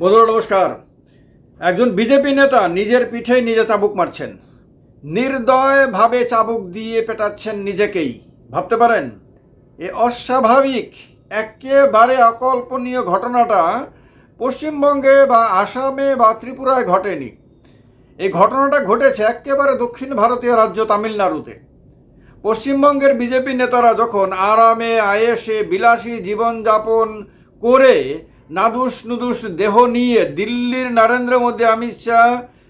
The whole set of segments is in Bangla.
বন্ধুরা, নমস্কার। একজন বিজেপি নেতা নিজের পিঠেই নিজে চাবুক মারছেন। নির্দয়ভাবে চাবুক দিয়ে পেটাচ্ছেন নিজেকেই। ভাবতে পারেন, এ অস্বাভাবিক, একেবারে অকল্পনীয় ঘটনাটা পশ্চিমবঙ্গে বা আসামে বা ত্রিপুরায় ঘটেনি। এই ঘটনাটা ঘটেছে একেবারে দক্ষিণ ভারতীয় রাজ্য তামিলনাড়ুতে। পশ্চিমবঙ্গের বিজেপি নেতারা যখন আরামে, আয়েসে, বিলাসী জীবনযাপন করে নাদুস নুদুস দেহ নিয়ে দিল্লির নরেন্দ্র মোদী, অমিত শাহ,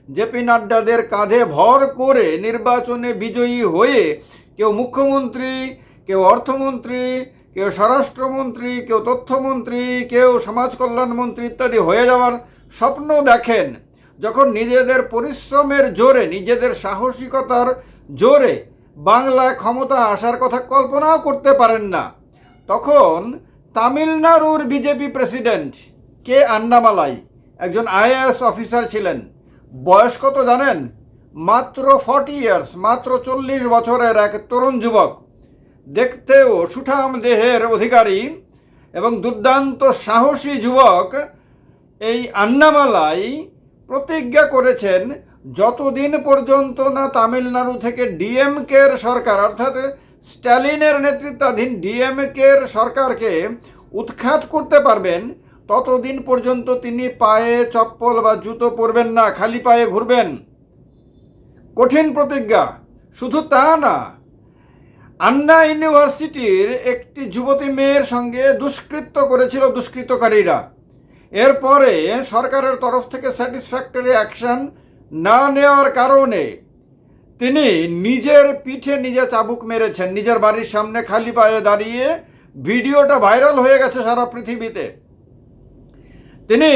জেপি নাড্ডাদের কাঁধে ভর করে নির্বাচনে বিজয়ী হয়ে কেউ মুখ্যমন্ত্রী, কেউ অর্থমন্ত্রী, কেউ স্বরাষ্ট্রমন্ত্রী, কেউ তথ্যমন্ত্রী, কেউ সমাজ কল্যাণ মন্ত্রী ইত্যাদি হয়ে যাওয়ার স্বপ্ন দেখেন। যখন নিজেদের পরিশ্রমের জোরে, নিজেদের সাহসিকতার জোরে বাংলায় ক্ষমতা আসার কথা কল্পনাও করতে পারেন না, তখন তামিলনাড়ুর বিজেপি প্রেসিডেন্ট কে আন্নামালাই একজন আইএএস অফিসার ছিলেন। বয়স কত জানেন? মাত্র ফর্টি ইয়ার্স, মাত্র চল্লিশ বছরের এক তরুণ যুবক। দেখতেও সুঠাম দেহের অধিকারী এবং দুর্দান্ত সাহসী যুবক এই আন্নামালাই প্রতিজ্ঞা করেছেন, যতদিন পর্যন্ত না তামিলনাড়ু থেকে ডিএমকের সরকার, অর্থাৎ স্ট্যালিনের নেতৃত্বাধীন ডিএমকের সরকারকে উৎখাত করতে পারবেন, ততদিন পর্যন্ত তিনি পায়ে চপ্পল বা জুতো পরবেন না, খালি পায়ে ঘুরবেন। কঠিন প্রতিজ্ঞা, শুধু তা না, আন্না ইউনিভার্সিটির একটি যুবতী মেয়ের সঙ্গে দুষ্কৃত্য করেছিল দুষ্কৃতকারীরা। এরপরে সরকারের তরফ থেকে স্যাটিসফ্যাক্টরি অ্যাকশন না নেওয়ার কারণে তিনি নিজের পিঠে নিজে চাবুক মেরেছেন, নিজের বাড়ির সামনে খালি পায়ে দাঁড়িয়ে ভিডিওটা ভাইরাল হয়ে গেছে সারা পৃথিবীতে। তিনি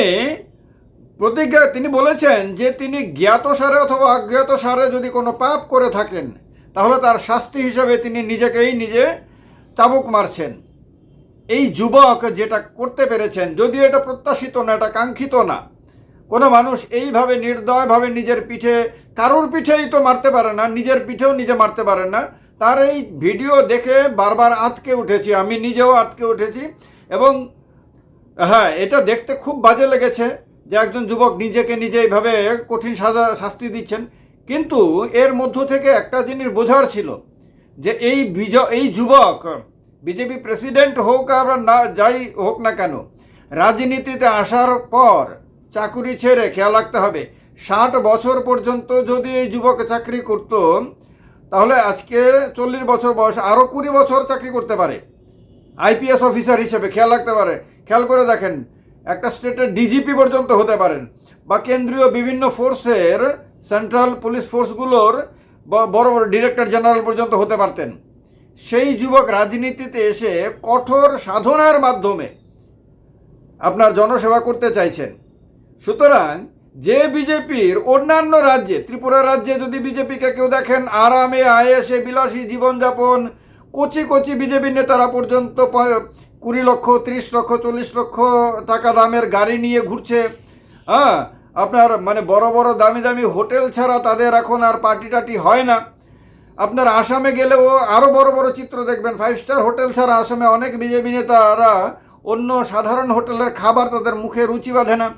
প্রতিজ্ঞা, তিনি বলেছেন যে তিনি জ্ঞাত সারে অথবা অজ্ঞাত সারে যদি কোনো পাপ করে থাকেন, তাহলে তার শাস্তি হিসাবে তিনি নিজেকেই নিজে চাবুক মারছেন। এই যুবক যেটা করতে পেরেছেন, যদিও এটা প্রত্যাশিত না, এটা কাঙ্ক্ষিত না কোনো মানুষ এইভাবে নির্দয়ভাবে নিজের পিঠে, কারোর পিঠেই তো মারতে পারে না, নিজের পিঠেও নিজে মারতে পারে না। তার এই ভিডিও দেখে বারবার আটকে উঠেছি, আমি নিজেও আটকে উঠেছি এবং হ্যাঁ এটা দেখতে খুব বাজে লেগেছে যে একজন যুবক নিজেকে নিজে এইভাবে কঠিন সাজা, শাস্তি দিচ্ছেন। কিন্তু এর মধ্য থেকে একটা জিনিস বোঝার ছিল যে এই বিজ, এই যুবক, বিজেপি প্রেসিডেন্ট হোক আর না, যাই হোক না কেন, রাজনীতিতে আসার পর চাকুরি ছেড়ে খেয়াল রাখতে হবে। ষাট বছর পর্যন্ত যদি এই যুবক চাকরি করত, তাহলে আজকে চল্লিশ বছর বয়স আরও কুড়ি বছর চাকরি করতে পারে। আইপিএস অফিসার হিসেবে খেয়াল রাখতে পারে। খেয়াল করে দেখেন, একটা স্টেটের ডিজিপি পর্যন্ত হতে পারেন বা কেন্দ্রীয় বিভিন্ন ফোর্সের, সেন্ট্রাল পুলিশ ফোর্সগুলোর বড় বড় ডিরেক্টর জেনারেল পর্যন্ত হতে পারতেন। সেই যুবক রাজনীতিতে এসে কঠোর সাধনার মাধ্যমে আপনার জনসেবা করতে চাইছেন। সুতরাং যে বিজেপির অন্যান্য রাজ্যে, ত্রিপুরা রাজ্যে যদি বিজেপিকে কেউ দেখেন, আরামে, আয়েসে, বিলাসী জীবনযাপন, কচি কচি বিজেপি নেতারা পর্যন্ত কুড়ি লক্ষ, ত্রিশ লক্ষ, চল্লিশ লক্ষ টাকা দামের গাড়ি নিয়ে ঘুরছে। হ্যাঁ আপনার মানে বড় বড় দামি দামি হোটেল ছাড়া তাদের এখন আর পার্টি টাটি হয় না। আপনার আসামে গেলেও আরও বড় বড় চিত্র দেখবেন ফাইভ স্টার হোটেল ছাড়া আসামে অনেক বিজেপি নেতারা অন্য সাধারণ হোটেলের খাবার তাদের মুখে রুচি বাঁধে না।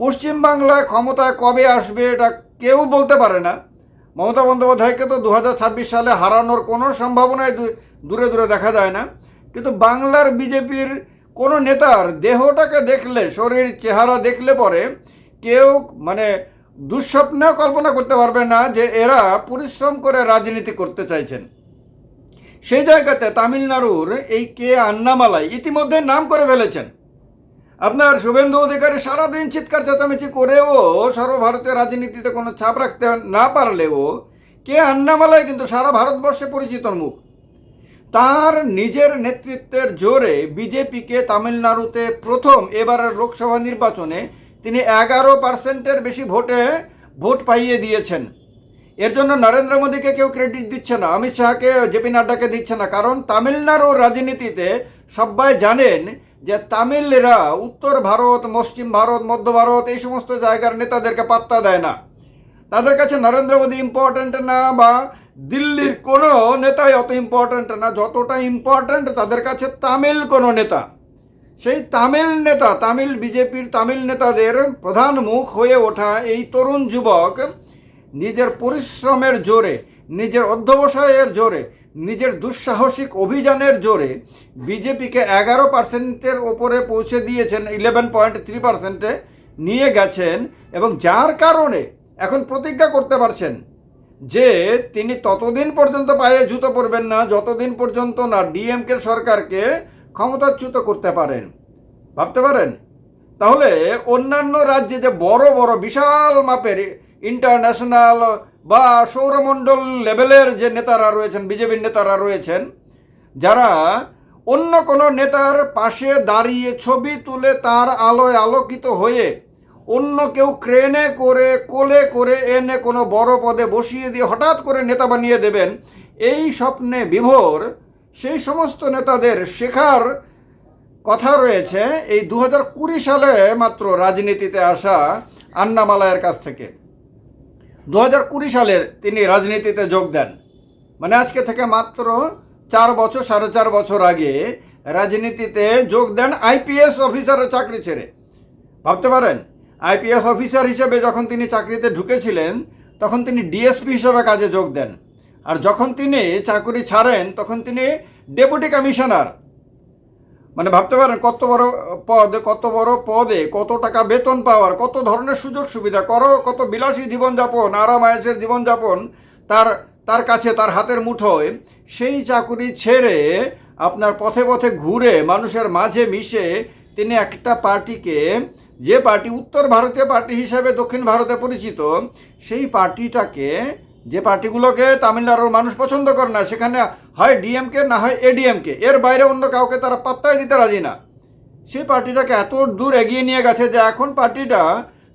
পশ্চিমবাংলায় ক্ষমতায় কবে আসবে এটা কেউ বলতে পারে না। মমতা বন্দ্যোপাধ্যায়কে তো দু হাজার ছাব্বিশ সালে হারানোর কোনো সম্ভাবনাই দূ- দূরে দূরে দেখা যায় না। কিন্তু বাংলার বিজেপির কোনো নেতার দেহটাকে দেখলে, শরীর, চেহারা দেখলে পরে কেউ মানে দুঃস্বপ্নেও কল্পনা করতে পারবে না যে এরা পরিশ্রম করে রাজনীতি করতে চাইছেন। সেই জায়গাতে তামিলনাড়ুর এই কে আন্নামালাই ইতিমধ্যে নাম করে ফেলেছেন। আপনার শুভেন্দু অধিকারী সারাদিন চিৎকার চেঁচামেচি করেও সর্বভারতীয় রাজনীতিতে কোনো ছাপ রাখতে না পারলেও কে আন্নামালাই কিন্তু সারা ভারতবর্ষে পরিচিত মুখ। তার নিজের নেতৃত্বের জোরে বিজেপিকে তামিলনাড়ুতে প্রথম এবারের লোকসভা নির্বাচনে তিনি এগারো পার্সেন্টের বেশি ভোটে ভোট পাইয়ে দিয়েছেন। এর জন্য নরেন্দ্র মোদীকে কেউ ক্রেডিট দিচ্ছে না, অমিত শাহকে জেপি নাড্ডাকে দিচ্ছে না, কারণ তামিলনাড়ুর রাজনীতিতে সবাই জানেন যে তামিলরা উত্তর ভারত, পশ্চিম ভারত, মধ্য ভারত এই সমস্ত জায়গার নেতাদেরকে পাত্তা দেয় না। তাদের কাছে নরেন্দ্র মোদী ইম্পর্ট্যান্ট না বা দিল্লির কোনো নেতাই অত ইম্পর্ট্যান্ট না। যতটা ইম্পর্ট্যান্ট তাদের কাছে তামিল কোনো নেতা। সেই তামিল নেতা, তামিল বিজেপির তামিল নেতাদের প্রধান মুখ হয়ে ওঠা এই তরুণ যুবক নিজের পরিশ্রমের জোরে, নিজের অধ্যবসায়ের জোরে নিজের দুঃসাহসিক অভিযানের জোরে বিজেপিকে এগারো পার্সেন্টের ওপরে পৌঁছে দিয়েছেন ইলেভেন পয়েন্ট থ্রি পার্সেন্টে নিয়ে গেছেন এবং যার কারণে এখন প্রতিজ্ঞা করতে পারছেন যে তিনি ততদিন পর্যন্ত পায়ে জুতো পরবেন না, যতদিন পর্যন্ত না ডিএমকে সরকারকে ক্ষমতাচ্যুত করতে পারেন। ভাবতে পারেন? তাহলে অন্যান্য রাজ্যে যে বড় বড় বিশাল মাপের ইন্টারন্যাশনাল বা সৌরমণ্ডল লেভেলের যে নেতারা রয়েছেন বিজেপির নেতারা রয়েছেন, যারা অন্য কোনো নেতার পাশে দাঁড়িয়ে ছবি তুলে তার আলোয় আলোকিত হয়ে অন্য কেউ ক্রেনে করে, কোলে করে এনে কোনো বড় পদে বসিয়ে দিয়ে হঠাৎ করে নেতা বানিয়ে দেবেন, এই স্বপ্নে বিভোর সেই সমস্ত নেতাদের শেখার কথা রয়েছে এই দু হাজার কুড়ি সালে মাত্র রাজনীতিতে আসা আন্নামালায়ের কাছ থেকে। দু সালের তিনি রাজনীতিতে যোগ দেন। মানে আজকে থেকে মাত্র চার বছর, সাড়ে চার বছর আগে রাজনীতিতে যোগ দেন আইপিএস অফিসারের চাকরি ছেড়ে। ভাবতে পারেন, আইপিএস অফিসার হিসেবে যখন তিনি চাকরিতে ঢুকেছিলেন, তখন তিনি ডিএসপি হিসেবে কাজে যোগ দেন। আর যখন তিনি চাকরি ছাড়েন, তখন তিনি ডেপুটি কমিশনার। মানে ভাবতে পারেন, কত বড় পদ, কত বড় পদে, কত টাকা বেতন পাওয়ার, কত ধরনের সুযোগ সুবিধা, করো, কত বিলাসী জীবনযাপন আরাম আয়েসের জীবনযাপন তার তার কাছে, তার হাতের মুঠোয়, সেই চাকুরি ছেড়ে আপনার পথে পথে ঘুরে, মানুষের মাঝে মিশে তিনি একটা পার্টিকে, যে পার্টি উত্তর ভারতীয় পার্টি হিসাবে দক্ষিণ ভারতে পরিচিত, সেই পার্টিটাকে যে পার্টিগুলোকে তামিলনাড়ুর মানুষ পছন্দ করে না, সেখানে হয় ডিএমকে না হয় এডিএমকে এর বাইরে অন্য কাউকে তারা পাত্তাই দিতে রাজি না। সেই পার্টিটাকে এত দূর এগিয়ে নিয়ে গেছে যে এখন পার্টিটা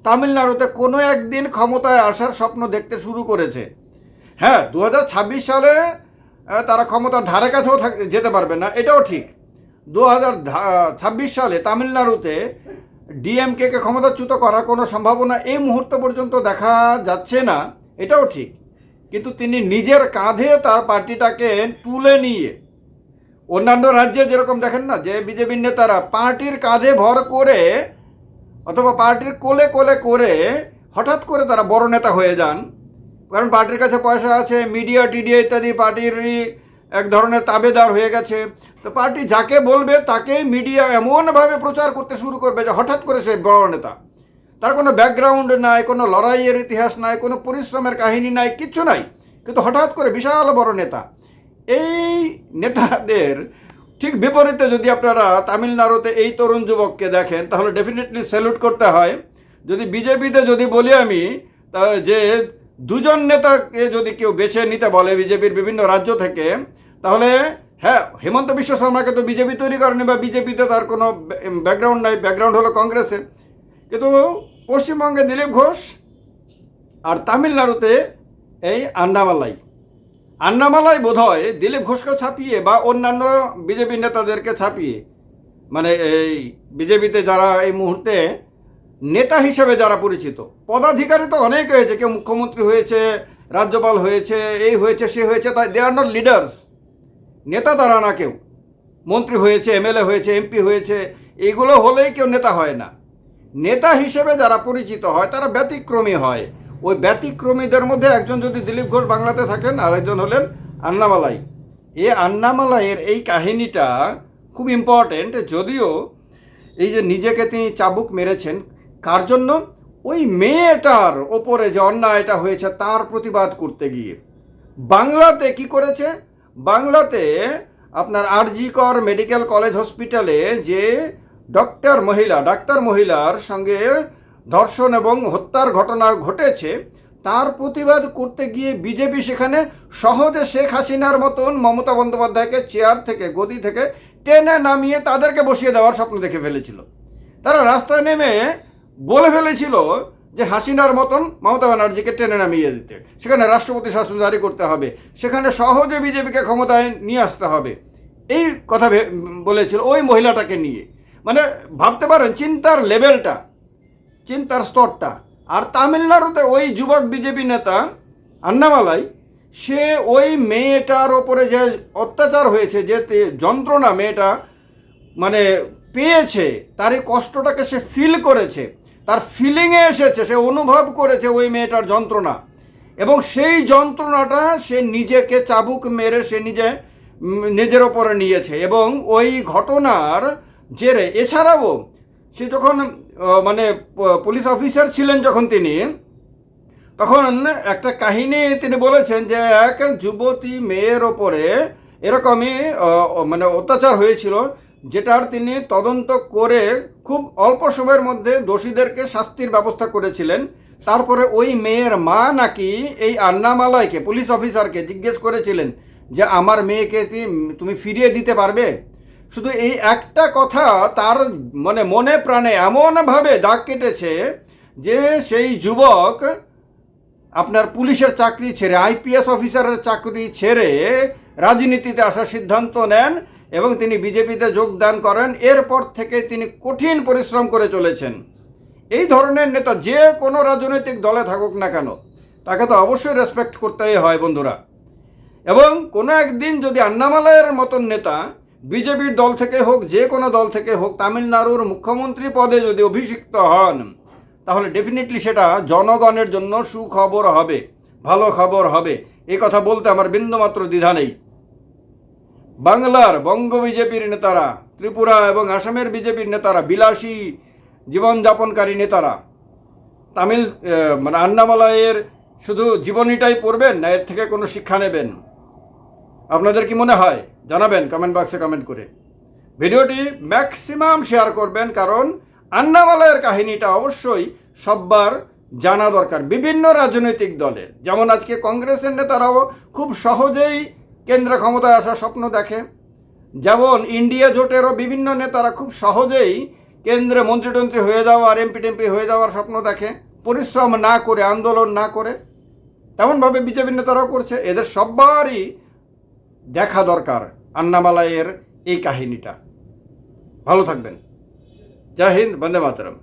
তামিলনাড়ুতে কোনো একদিন ক্ষমতায় আসার স্বপ্ন দেখতে শুরু করেছে। হ্যাঁ দু হাজার ছাব্বিশ সালে তারা ক্ষমতার ধারে কাছেও যেতে পারবে না, এটাও ঠিক। দু হাজার ছাব্বিশ সালে তামিলনাড়ুতে ডিএমকে ক্ষমতাচ্যুত করার কোনো সম্ভাবনা এই মুহূর্ত পর্যন্ত দেখা যাচ্ছে না, এটাও ঠিক। কিন্তু তিনি নিজের কাঁধে তার পার্টিটাকে তুলে নিয়ে, অন্যান্য রাজ্যে যেরকম দেখেন না, যে বিজেপির নেতারা পার্টির কাঁধে ভর করে অথবা পার্টির কোলে কোলে করে হঠাৎ করে তারা বড় নেতা হয়ে যান। কারণ পার্টির কাছে পয়সা আছে, মিডিয়া টিডিয়া ইত্যাদি পার্টিরই এক ধরনের তাবেদার হয়ে গেছে। তো পার্টি যাকে বলবে তাকেই মিডিয়া এমনভাবে প্রচার করতে শুরু করবে যে হঠাৎ করে সে বড় নেতা। তার কোনো ব্যাকগ্রাউন্ড নাই, কোনো লড়াইয়ের ইতিহাস নাই, কোনো পরিশ্রমের কাহিনী নাই, কিচ্ছু নাই। কিন্তু হঠাৎ করে বিশাল বড় নেতা, এই নেতাদের ঠিক বিপরীতে যদি আপনারা তামিলনাড়ুতে এই তরুণ যুবককে দেখেন, তাহলে ডেফিনেটলি স্যালুট করতে হয়। যদি বিজেপিতে যদি বলি আমি যে দুজন নেতাকে যদি কেউ বেছে নিতে বলে বিজেপির বিভিন্ন রাজ্য থেকে, তাহলে হ্যাঁ হেমন্ত বিশ্ব শর্মাকে তো বিজেপি তৈরি করেনি বা বিজেপিতে তার কোনো ব্যাকগ্রাউন্ড নাই। ব্যাকগ্রাউন্ড হলো কংগ্রেসে। কিন্তু পশ্চিমবঙ্গে দিলীপ ঘোষ আর তামিলনাড়ুতে এই আন্নামালাই। আন্নামালাই বোধ হয় দিলীপ ঘোষকে ছাপিয়ে বা অন্যান্য বিজেপি নেতাদেরকে ছাপিয়ে মানে এই বিজেপিতে যারা এই মুহূর্তে নেতা হিসেবে যারা পরিচিত, পদাধিকারী তো অনেক হয়েছে, কেউ মুখ্যমন্ত্রী হয়েছে, রাজ্যপাল হয়েছে, এই হয়েছে, সে হয়েছে, তাই দে আর নট লিডার্স নেতা তারা না কেউ। মন্ত্রী হয়েছে, এমএলএ হয়েছে, এমপি হয়েছে, এগুলো হলেই কেউ নেতা হয় না। নেতা হিসেবে যারা পরিচিত হয়, তারা ব্যতিক্রমী হয়। ওই ব্যতিক্রমীদের মধ্যে একজন যদি দিলীপ ঘোষ বাংলাতে থাকেন আর একজন হলেন আন্নামালাই। এই আন্নামালাইয়ের এই কাহিনীটা খুব ইম্পর্টেন্ট যদিও এই যে নিজেকে তিনি চাবুক মেরেছেন, কার জন্য? ওই মেয়েটার ওপরে যে অন্যায়টা হয়েছে, তার প্রতিবাদ করতে গিয়ে। বাংলাতে কি করেছে? বাংলাতে আপনার আরজিকর মেডিকেল কলেজ হসপিটালে যে ডক্টর মহিলা, ডাক্তার মহিলার সঙ্গে ধর্ষণ এবং হত্যার ঘটনা ঘটেছে। তার প্রতিবাদ করতে গিয়ে বিজেপি সেখানে সহজে শেখ হাসিনার মতন মমতা বন্দ্যোপাধ্যায়কে চেয়ার থেকে, গদি থেকে টেনে নামিয়ে তাদেরকে বসিয়ে দেওয়ার স্বপ্ন দেখে ফেলেছিল। তারা রাস্তায় নেমে বলে ফেলেছিল যে হাসিনার মতন মমতা ব্যানার্জিকে টেনে নামিয়ে দিতে। সেখানে রাষ্ট্রপতি শাসন জারি করতে হবে। সেখানে সহজে বিজেপিকে ক্ষমতায় নিয়ে আসতে হবে। এই কথা বলেছিল ওই মহিলাটাকে নিয়ে। মানে ভাবতে পারেন, চিন্তার লেভেলটা, চিন্তার স্তরটা। আর তামিলনাড়ুতে ওই যুবক বিজেপি নেতা আন্নামালাই, সে ওই মেয়েটার ওপরে যে অত্যাচার হয়েছে, যে যন্ত্রণা মেয়েটা মানে পেয়েছে তার এই কষ্টটাকে সে ফিল করেছে, তার ফিলিংয়ে এসেছে, সে অনুভব করেছে ওই মেয়েটার যন্ত্রণা। এবং সেই যন্ত্রণাটা সে নিজেকে চাবুক মেরে সে নিজে নিজের ওপরে নিয়েছে। এবং ওই ঘটনার জেরে এছাড়াও সে যখন মানে পুলিশ অফিসার ছিলেন যখন তিনি, তখন একটা কাহিনী তিনি বলেছেন যে এক যুবতী মেয়ের ওপরে এরকমই মানে অত্যাচার হয়েছিল, যেটার তিনি তদন্ত করে খুব অল্প সময়ের মধ্যে দোষীদেরকে শাস্তির ব্যবস্থা করেছিলেন। তারপরে ওই মেয়ের মা নাকি এই আন্নামালাইকে পুলিশ অফিসারকে জিজ্ঞেস করেছিলেন যে, আমার মেয়েকে তুমি ফিরিয়ে দিতে পারবে? শুধু এই একটা কথা তার মানে মনে প্রাণে এমনভাবে দাগ কেটেছে যে সেই যুবক আপনার পুলিশের চাকরি ছেড়ে, আইপিএস অফিসারের চাকরি ছেড়ে রাজনীতিতে আসার সিদ্ধান্ত নেন এবং তিনি বিজেপিতে যোগদান করেন। এরপর থেকে তিনি কঠিন পরিশ্রম করে চলেছেন। এই ধরনের নেতা যে কোনো রাজনৈতিক দলে থাকুক না কেন, তাকে তো অবশ্যই রেসপেক্ট করতেই হয় বন্ধুরা। এবং কোনো একদিন যদি আন্নামালয়ের মতন নেতা বিজেপির দল থেকে হোক, যে কোনো দল থেকে হোক, তামিলনাড়ুর মুখ্যমন্ত্রী পদে যদি অভিষিক্ত হন, তাহলে ডেফিনেটলি সেটা জনগণের জন্য সুখবর হবে, ভালো খবর হবে। এই কথা বলতে আমার বিন্দুমাত্র দ্বিধা নেই। বাংলার বঙ্গ বিজেপির নেতারা, ত্রিপুরা এবং আসামের বিজেপির নেতারা, বিলাসী জীবনযাপনকারী নেতারা, তামিল মানে আন্নামালয়ের শুধু জীবনীটাই পড়বেন না, এর থেকে কোনো শিক্ষা নেবেন? আপনাদের কি মনে হয়? জানাবেন কমেন্ট বক্সে কমেন্ট করে। ভিডিওটি ম্যাক্সিমাম শেয়ার করবেন কারণ আন্নামালয়ের কাহিনীটা অবশ্যই সব্বার জানা দরকার বিভিন্ন রাজনৈতিক দলের। যেমন আজকে কংগ্রেসের নেতারাও খুব সহজেই কেন্দ্র ক্ষমতায় আসার স্বপ্ন দেখে। যেমন ইন্ডিয়া জোটেরও বিভিন্ন নেতারা খুব সহজেই কেন্দ্রে মন্ত্রীটন্ত্রী হয়ে যাওয়া আর এমপি টেমপি হয়ে যাওয়ার স্বপ্ন দেখে। পরিশ্রম না করে, আন্দোলন না করে। তেমনভাবে বিজেপি নেতারাও করছে। এদের সবারই দেখা দরকার আন্নামালাইয়ের এই কাহিনীটা। ভালো থাকবেন। জয় হিন্দ বন্দে মাতরম।